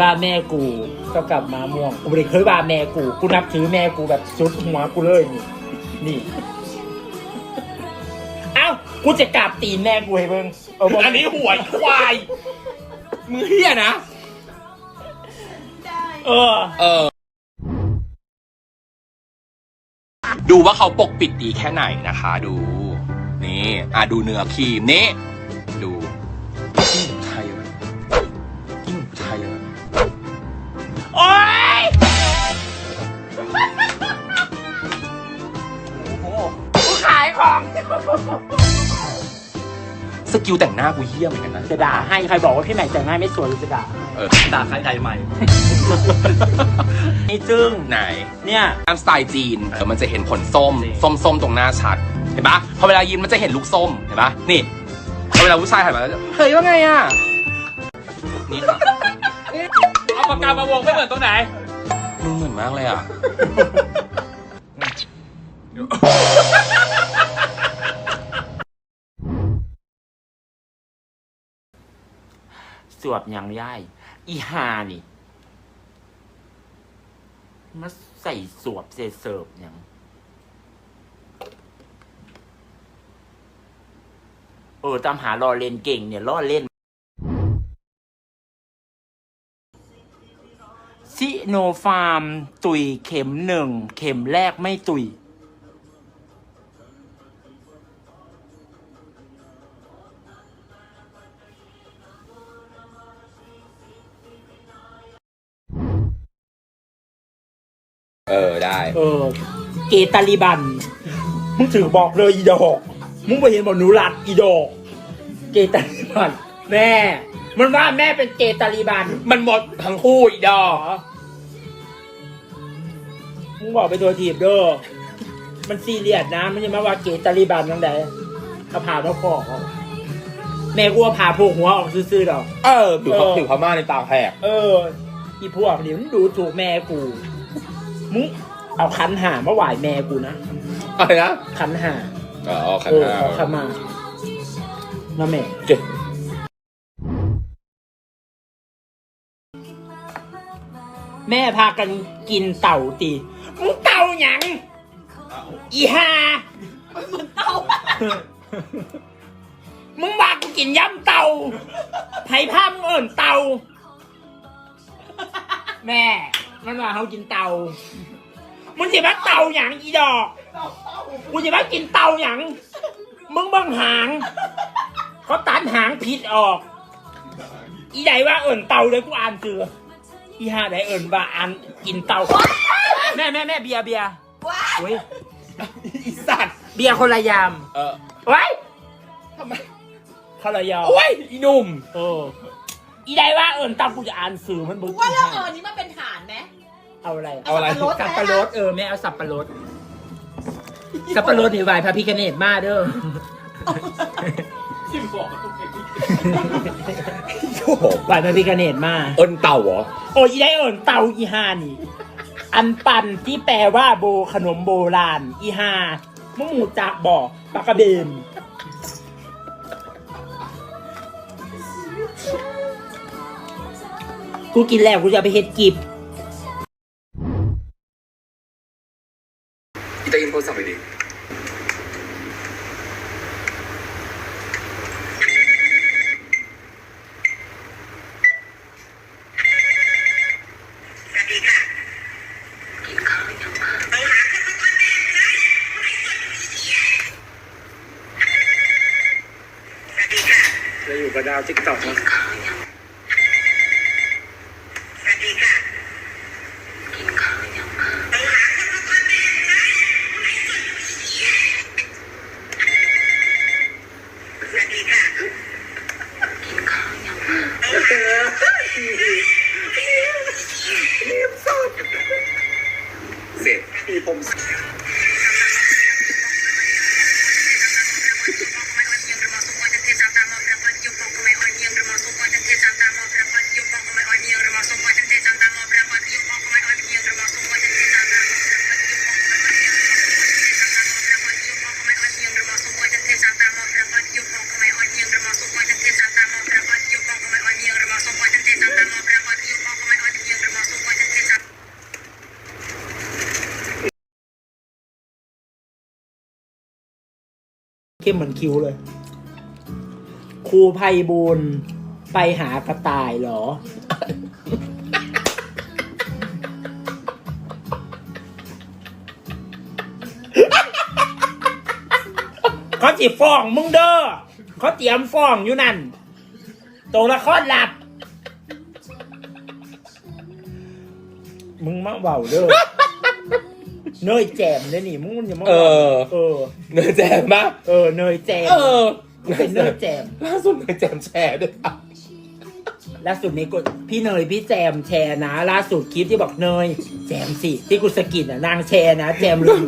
ว่าแม่กูก็กลับมาม่วงกูไม่ได้เคยว่าแม่กู กูนับถือแม่กูแบบสุดหัวกูเลยนี่นี่ เอ้ากูจะกราบตีนแม่กูให้เบิ่งเออบอกอันนี้หวยควายมือเฮียนะ เออ เออ ดูว่าเขาปกปิดดีแค่ไหนนะคะ ดู นี่ อะดูเนื้อครีมนี่ โอ๊ยกูขายของ สกิลแต่งหน้ากูเยี่ยมเหมือนกันนะจะด่าให้ใครบอกว่าพี่ใหม่แต่งหน้าไม่สวยหรือจะด่าเออด่าใครใครใหม่ นี่จึ้งไหนเนี่ยตามสไตล์จีนเออมันจะเห็นผลส้ม ส้มส้มๆตรงหน้าชัด เห็นปะพอเวลายิ้มมันจะเห็นลูกส้ม เห็นปะนี่พอเวลาผู้ชายหันมาแล้วจะเฮ้ยว่าไงอะนี่ค่ะ เอาปากกามาวงไม่เหมือนตรงไหน มึงเหมือนมากเลยอะ สวบยังย่ายอีฮานี่มาใส่สวบเซเสิร์ฟยังเออตามหารอเลนเก่งเนี่ยล่อเล่น ซิโนฟาร์ม ตุยเข็มหนึ่ง เข็มแรกไม่ตุย เออได้ เออ เกตาลิบัน มึงถือบอกเลยอีดอก มึงไปเห็นบอกหนูรัดอีดอก เกตาลิบัน แม่ มันว่าแม่เป็นเกตาลิบัน มันหมดทั้งคู่อีดอก มึงบอกไปตัวทีบเด้อมันซีเรียสนะมันจะมาว่าเกตาลิบันตั้งแต่เอาผ่ามาพอกเอาแม่กูว่าผ่าโพกหัวออกซื่อๆดอก เออผิวเขาเออผิวพม่าในตาแหกเออ อีพวกนี่มันดูถูกแม่กู มึงเอาขันหามาไหวแม่กูนะอะไรนะขันหาอ๋อขันเออห้าขอขมาน้าแม่เก่งแม่พากันกินเต่าตี มึงเต่าหยังอีห่ามึงเต่ามึงว่ากูกินยำเต่าไผ่ผ้ามึงเอิ่นเต่าแม่ มันว่าเขากินเต่ามึงจะมาเต่าหยังอีดอกกูจะมากินเต่าหยังมึงบังหางเขาตัดหางผิดออก อีใดว่าเอิ่นเต่าเลยกูอ่านเจออีห่าใดเอิ่นว่าอ่านกินเต่า แม่แม่แม่เบียร์เบียร์โอ้ยอีสัตว์เบียร์คนละยามเออไว้ทำไมคนละยามโอ้ยอีหนุ่มเอออีใดว่าเอิ่นเต่ากูจะอ่านสื่อมันบึกว่าเราเอาอันนี้มาเป็นฐานไหมเอาอะไรเอาอะไรสับปะปะรดเออแม่เอาสับปะรดสับปะรดนี่ไหวพระพิคเนตมาเด้อโอ้โหไหวพระพิคเนตมาเอินเต่าเหรอโอ้ยอีได้เอิญเต่าอีฮานี่ อันปันที่แปลว่าโบขนมโบราณ อีฮามึงหมูจากบ่อปากกระเบนกูกินแล้วกูจะไปเฮ็ดกิบ จะอยู่กับดาวติ๊กต็อกนะเสร็จมีผม เข้มเหมือนคิ้วเลย ครูไพบูลย์ไปหากระต่ายเหรอ เขาจีฟ้องมึงเด้อเขาเตรียมฟ้องอยู่นั่นตัวละครหลับ มึงมาเบาเด้อ เนยแจมเด้อนี่มึงอย่ามาเอว้าอเออ เนยแจมปะเออ เนยแจมเออมึงเป็นเนยแจมล่าสุดเนยแจมแชร์ด้วยค่ะล่าสุดนี้กูพี่เนยพี่แจมแชร์นะ ล่าสุดคลิปที่บอกเนย แจมสิที่กูสะกิดอะนางแชร์นะ แจมลืม